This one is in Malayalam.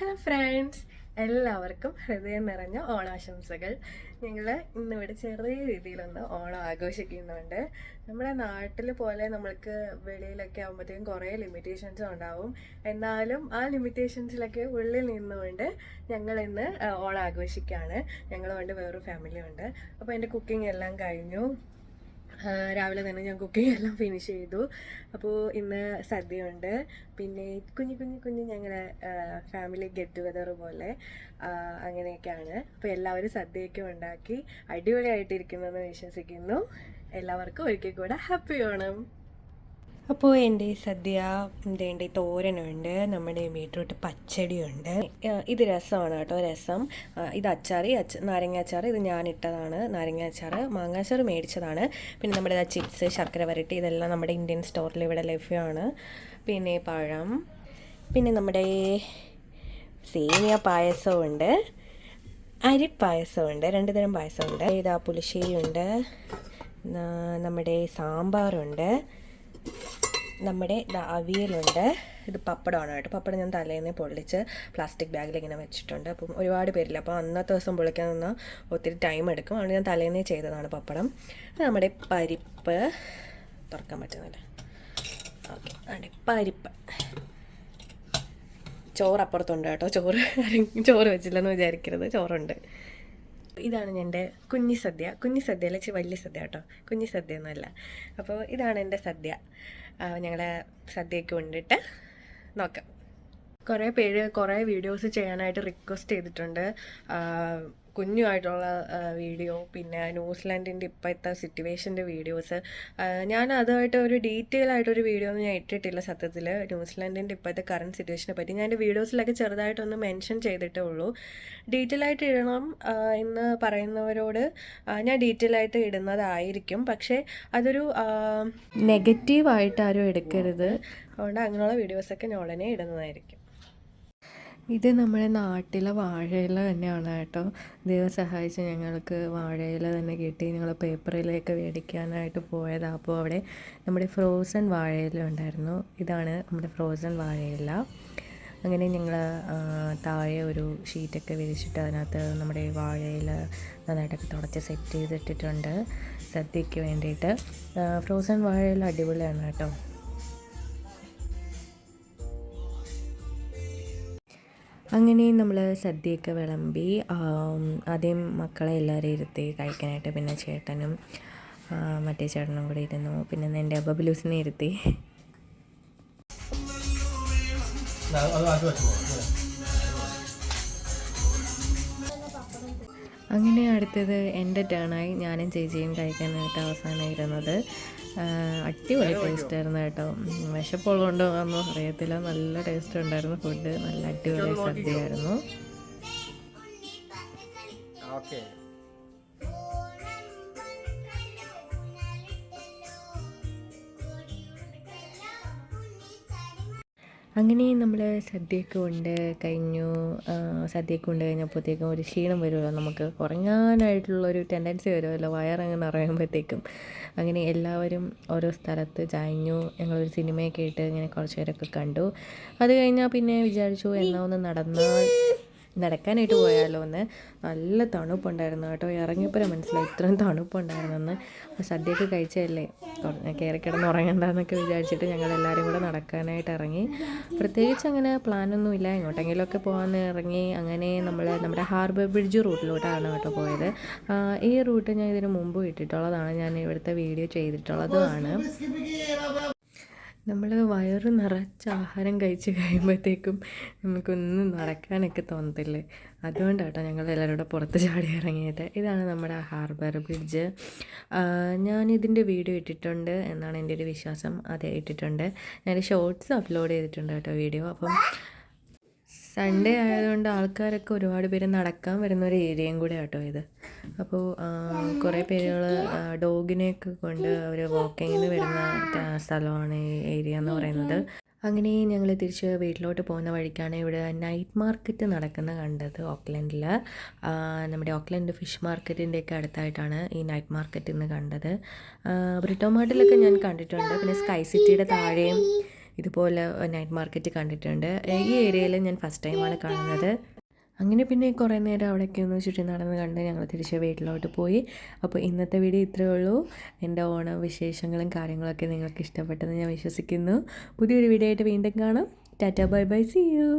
ഹലോ ഫ്രണ്ട്സ് എല്ലാവർക്കും ഹൃദയം നിറഞ്ഞ ഓണാശംസകൾ. ഞങ്ങൾ ഇന്നിവിടെ ചെറിയ രീതിയിലൊന്ന് ഓണം ആഘോഷിക്കുന്നുണ്ട്. നമ്മുടെ നാട്ടിൽ പോലെ നമ്മൾക്ക് വെളിയിലൊക്കെ ആകുമ്പോഴത്തേക്കും കുറേ ലിമിറ്റേഷൻസ് ഉണ്ടാവും. എന്നാലും ആ ലിമിറ്റേഷൻസിലൊക്കെ ഉള്ളിൽ നിന്നുകൊണ്ട് ഞങ്ങൾ ഇന്ന് ഓണം ആഘോഷിക്കുകയാണ് ഞങ്ങളുണ്ട് വേറൊരു ഫാമിലി ഉണ്ട് അപ്പോൾ എന്റെ കുക്കിംഗ് എല്ലാം കഴിഞ്ഞു. രാവിലെ തന്നെ ഞാൻ കുക്കിംഗ് എല്ലാം ഫിനിഷ് ചെയ്തു. അപ്പോൾ ഇന്ന് സദ്യയുണ്ട്. പിന്നെ കുഞ്ഞു കുഞ്ഞു കുഞ്ഞു ഞങ്ങളെ ഫാമിലി ഗെറ്റ് ടുഗദർ പോലെ അങ്ങനെയൊക്കെയാണ്. അപ്പോൾ എല്ലാവരും സദ്യയൊക്കെ ഉണ്ടാക്കി അടിപൊളിയായിട്ടിരിക്കുന്നെന്ന് വിശ്വസിക്കുന്നു. എല്ലാവർക്കും ഒരിക്കൽ കൂടെ ഹാപ്പി ഓണം അപ്പോൾ എന്റെ സദ്യ എന്റെ തോരനുണ്ട് നമ്മുടെ ബീട്രൂട്ട് പച്ചടിയുണ്ട്. ഇത് രസമാണ് കേട്ടോ രസം. ഇത് അച്ചാർ ഈ അച്ച നാരങ്ങ അച്ചാർ ഇത് ഞാൻ ഇട്ടതാണ് നാരങ്ങ അച്ചാർ മാങ്ങ അച്ചാർ മേടിച്ചതാണ്. പിന്നെ നമ്മുടെ ചിപ്സ് ശർക്കര വരട്ടി ഇതെല്ലാം നമ്മുടെ ഇന്ത്യൻ സ്റ്റോറിൽ ഇവിടെ ലഭ്യമാണ്. പിന്നെ പഴം പിന്നെ നമ്മുടെ സേമിയ പായസമുണ്ട് അരിപ്പായസമുണ്ട് രണ്ട് തരം പായസമുണ്ട് ഇതാ പുളിശ്ശേരിയുണ്ട് നമ്മുടെ സാമ്പാറുണ്ട്. നമ്മുടെ അവിയലുണ്ട്. ഇത് പപ്പടമാണ് കേട്ടോ. പപ്പടം ഞാൻ തലേന്ന് പൊള്ളിച്ച് പ്ലാസ്റ്റിക് ബാഗിൽ ഇങ്ങനെ വെച്ചിട്ടുണ്ട്. അപ്പം ഒരുപാട് പേരില്ല. അപ്പോൾ അന്നത്തെ ദിവസം പൊളിക്കാൻ നിന്നാൽ ഒത്തിരി ടൈം എടുക്കും. അതുകൊണ്ട് ഞാൻ തലേന്നേ ചെയ്തതാണ് പപ്പടം. നമ്മുടെ പരിപ്പ്. തുറക്കാൻ പറ്റുന്നില്ല. ഓക്കെ. അതെ പരിപ്പ്. ചോറ് അപ്പുറത്തുണ്ട് കേട്ടോ. ചോറ് ചോറ് വെച്ചില്ലെന്ന് വിചാരിക്കരുത്. ചോറുണ്ട്. ഇതാണ് എന്റെ കുഞ്ഞി സദ്യ. കുഞ്ഞി സദ്യ അല്ല ഇച്ചിരി വലിയ സദ്യ കേട്ടോ. കുഞ്ഞി സദ്യ ഒന്നുമല്ല അപ്പോൾ ഇതാണ് എന്റെ സദ്യ. ഞങ്ങളെ സദ്യയ്ക്ക് കൊണ്ടിട്ട് നോക്കാം. കുറേ പേര് കുറേ വീഡിയോസ് ചെയ്യാനായിട്ട് റിക്വസ്റ്റ് ചെയ്തിട്ടുണ്ട്. കുഞ്ഞുമായിട്ടുള്ള വീഡിയോ പിന്നെ ന്യൂസിലാൻഡിന്റെ ഇപ്പോഴത്തെ സിറ്റുവേഷന്റെ വീഡിയോസ് ഞാൻ അതുമായിട്ട് ഒരു ഡീറ്റെയിൽ ആയിട്ടൊരു വീഡിയോ ഒന്നും ഞാൻ ഇട്ടിട്ടില്ല സത്യത്തിൽ. ന്യൂസിലാൻഡിന്റെ ഇപ്പോഴത്തെ കറണ്ട് സിറ്റുവേഷനെ പറ്റി ഞാൻ എന്റെ വീഡിയോസിലൊക്കെ ചെറുതായിട്ടൊന്ന് മെൻഷൻ ചെയ്തിട്ടേ ഉള്ളൂ. ഡീറ്റെയിൽ ആയിട്ട് ഇടണം എന്ന് പറയുന്നവരോട് ഞാൻ ഡീറ്റെയിൽ ആയിട്ട് ഇടുന്നതായിരിക്കും. പക്ഷേ അതൊരു നെഗറ്റീവായിട്ട് ആരും എടുക്കരുത്. അതുകൊണ്ട് അങ്ങനെയുള്ള വീഡിയോസൊക്കെ ഞാൻ ഉടനെ ഇടുന്നതായിരിക്കും. ഇത് നമ്മുടെ നാട്ടിലെ വാഴയില തന്നെയാണ് കേട്ടോ. ദൈവം സഹായിച്ച് ഞങ്ങൾക്ക് വാഴയില തന്നെ കിട്ടി. ഞങ്ങൾ പേപ്പറിലേക്ക് മേടിക്കാനായിട്ട് പോയതാണ് അപ്പോൾ അവിടെ നമ്മുടെ ഫ്രോസൺ വാഴയില ഉണ്ടായിരുന്നു. ഇതാണ് നമ്മുടെ ഫ്രോസൺ വാഴയില. അങ്ങനെ ഞങ്ങൾ താഴെ ഒരു ഷീറ്റൊക്കെ വിരിച്ചിട്ട് അതിനകത്ത് നമ്മുടെ വാഴയില നന്നായിട്ടൊക്കെ തുടച്ച് സെറ്റ് ചെയ്തിട്ടിട്ടുണ്ട്. സദ്യയ്ക്ക് വേണ്ടിയിട്ട്. ഫ്രോസൺ വാഴയില അടിപൊളിയാണ് കേട്ടോ. അങ്ങനെ നമ്മൾ സദ്യയൊക്കെ വിളമ്പി ആദ്യം മക്കളെ എല്ലാവരും ഇരുത്തി കഴിക്കാനായിട്ട് പിന്നെ ചേട്ടനും മറ്റേ ചേട്ടനും കൂടെ ഇരുന്നു. പിന്നെ എന്റെ ബബലൂസിനെ ഇരുത്തി. അങ്ങനെ അടുത്തത് എന്റെ ടേണായി ഞാനും ചേച്ചിയും കഴിക്കാനായിട്ട് അവസാനമായിരുന്നത്. അടിപൊളി ടേസ്റ്റ് ആയിരുന്നു കേട്ടോ. വിശപ്പുള്ളതുകൊണ്ടോ ഒന്നും അറിയത്തില്ല നല്ല ടേസ്റ്റ് ഉണ്ടായിരുന്നു ഫുഡ് നല്ല അടിപൊളി സദ്യയായിരുന്നു. ഓക്കെ അങ്ങനെ നമ്മൾ സദ്യയൊക്കെ കൊണ്ട് കഴിഞ്ഞു സദ്യയൊക്കെ കൊണ്ട് കഴിഞ്ഞപ്പോഴത്തേക്കും ഒരു ക്ഷീണം വരുമല്ലോ. നമുക്ക് ഉറങ്ങാനായിട്ടുള്ളൊരു ടെൻഡൻസി വരുമല്ലോ. വയറങ്ങ് നിറയുമ്പോഴത്തേക്കും. അങ്ങനെ എല്ലാവരും ഓരോ സ്ഥലത്ത് ചായഞ്ഞു ഞങ്ങളൊരു സിനിമയൊക്കെ ഇട്ട് ഇങ്ങനെ കുറച്ച് പേരൊക്കെ കണ്ടു. അത് കഴിഞ്ഞാൽ പിന്നെ വിചാരിച്ചു എന്നാൽ ഒന്ന് നടന്നാൽ നടക്കാനായിട്ട് പോയാലോ എന്ന് നല്ല തണുപ്പുണ്ടായിരുന്നു കേട്ടോ. ഇറങ്ങിയപ്പോൾ മനസ്സിലായി ഇത്രയും തണുപ്പുണ്ടായിരുന്നെന്ന്. സദ്യയൊക്കെ കഴിച്ചതല്ലേ? കയറി കിടന്ന് ഉറങ്ങണ്ടെന്നൊക്കെ വിചാരിച്ചിട്ട് ഞങ്ങൾ എല്ലാവരും കൂടെ നടക്കാനായിട്ട് ഇറങ്ങി. പ്രത്യേകിച്ച് അങ്ങനെ പ്ലാനൊന്നും ഇല്ല. എങ്ങോട്ടെങ്കിലുമൊക്കെ പോകാൻ ഇറങ്ങി അങ്ങനെ നമ്മൾ നമ്മുടെ ഹാർബർ ബ്രിഡ്ജ് റൂട്ടിലോട്ടാണ് കേട്ടോ പോയത്. ഈ റൂട്ട് ഞാൻ ഇതിന് മുമ്പ് ഇട്ടിട്ടുള്ളതാണ്. ഞാൻ ഇവിടുത്തെ വീഡിയോ ചെയ്തിട്ടുള്ളതുമാണ്. നമ്മൾ വയറ് നിറച്ച് ആഹാരം കഴിച്ച് കഴിയുമ്പോഴത്തേക്കും നമുക്കൊന്നും നടക്കാനൊക്കെ തോന്നത്തില്ലേ. അതുകൊണ്ടാട്ടോ ഞങ്ങൾ എല്ലാവരും പുറത്ത് ചാടി ഇറങ്ങിയത്. ഇതാണ് നമ്മുടെ ഹാർബർ ബ്രിഡ്ജ്. ഞാനിതിന്റെ വീഡിയോ ഇട്ടിട്ടുണ്ട് എന്നാണ് എന്റെ ഒരു വിശ്വാസം. അതെ ഇട്ടിട്ടുണ്ട്. ഞാൻ ഷോർട്സ് അപ്ലോഡ് ചെയ്തിട്ടുണ്ട് കേട്ടോ വീഡിയോ. അപ്പം സൺഡേ ആയതുകൊണ്ട് ആൾക്കാരൊക്കെ ഒരുപാട് പേര് നടക്കാൻ വരുന്ന ഒരു ഏരിയയും കൂടെ ആട്ടോ ഇത് അപ്പോൾ കുറേ പേരുകൾ ഡോഗിനെയൊക്കെ കൊണ്ട് അവർ വാക്കിങ്ങിന് വരുന്ന സ്ഥലമാണ് ഈ ഏരിയ എന്ന് പറയുന്നത്. അങ്ങനെ ഞങ്ങൾ തിരിച്ച് വീട്ടിലോട്ട് പോകുന്ന വഴിക്കാണ് ഇവിടെ നൈറ്റ് മാർക്കറ്റ് നടക്കുന്ന കണ്ടത് ഓക്ലൻഡിൽ നമ്മുടെ ഓക്ലൻഡ് ഫിഷ് മാർക്കറ്റിന്റെയൊക്കെ അടുത്തായിട്ടാണ് ഈ നൈറ്റ് മാർക്കറ്റ് ഇന്ന് കണ്ടത്. ബ്രിട്ടോ മാർട്ടിലൊക്കെ ഞാൻ കണ്ടിട്ടുണ്ട്. പിന്നെ സ്കൈ സിറ്റിയുടെ താഴെയും ഇതുപോലെ നൈറ്റ് മാർക്കറ്റ് കണ്ടിട്ടുണ്ട്. ഈ ഏരിയയിൽ ഞാൻ ഫസ്റ്റ് ടൈമാണ് കാണുന്നത്. അങ്ങനെ പിന്നെ കുറേ നേരം അവിടെയൊക്കെ ഒന്ന് ചുറ്റി നടന്ന് കണ്ട് ഞങ്ങൾ തിരിച്ച് വീട്ടിലോട്ട് പോയി. അപ്പോൾ ഇന്നത്തെ വീഡിയോ ഇത്രയേ ഉള്ളൂ. എന്റെ ഓണ വിശേഷങ്ങളും കാര്യങ്ങളൊക്കെ നിങ്ങൾക്ക് ഇഷ്ടപ്പെട്ടെന്ന് ഞാൻ വിശ്വസിക്കുന്നു. പുതിയൊരു വീഡിയോ ആയിട്ട് വീണ്ടും കാണാം. Tata bye bye. See you